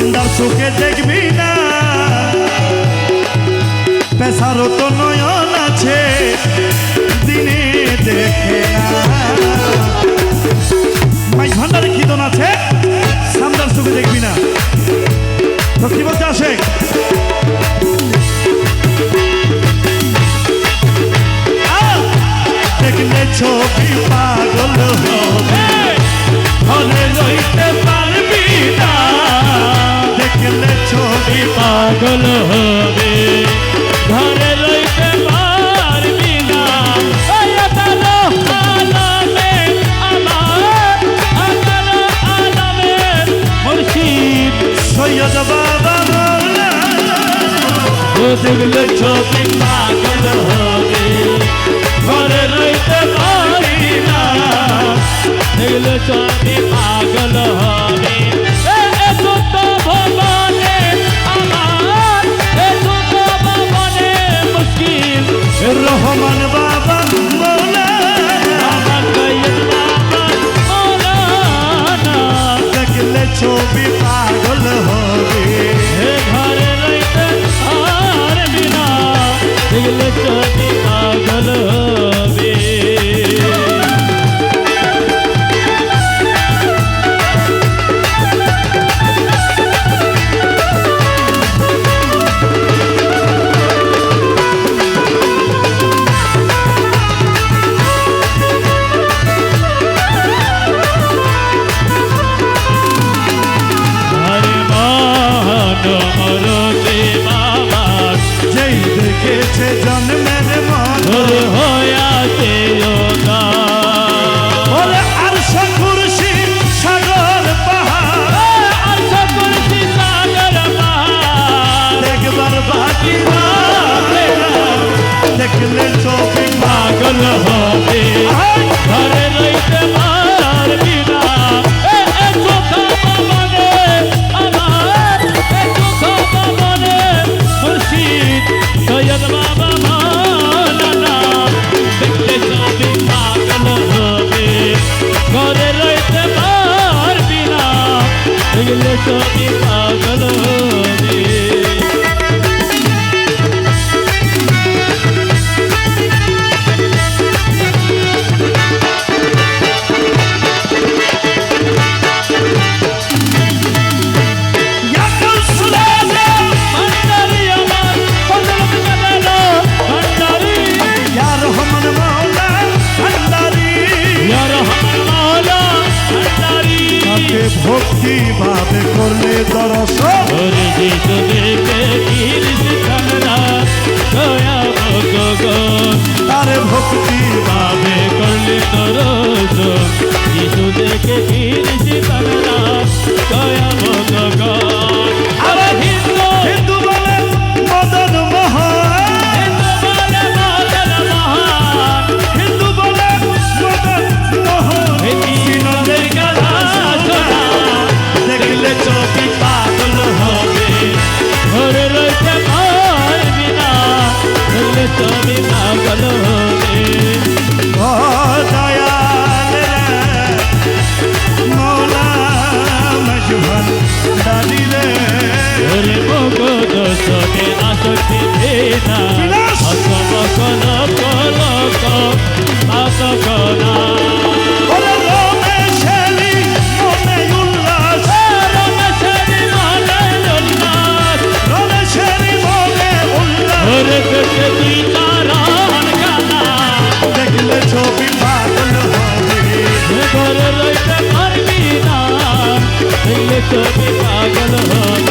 চান্দার চোখে দেখবি না। পেশারও তো নয়ন আছে, দিনে দেখে ভাই ভান্ডারে কীর্তন আছে? চান্দার চোখে দেখবি না। ভক্তিবত আসে? দেখলে ছবি পাগল হয় يا بابا مولانا وزن لجوتي ما قدر هوني فرر ريت بارينا نيل جوتي ما قدر Seja Look up. ভক্তি ভাবে করলে দর্শন ভালো তুমি পাগল হবে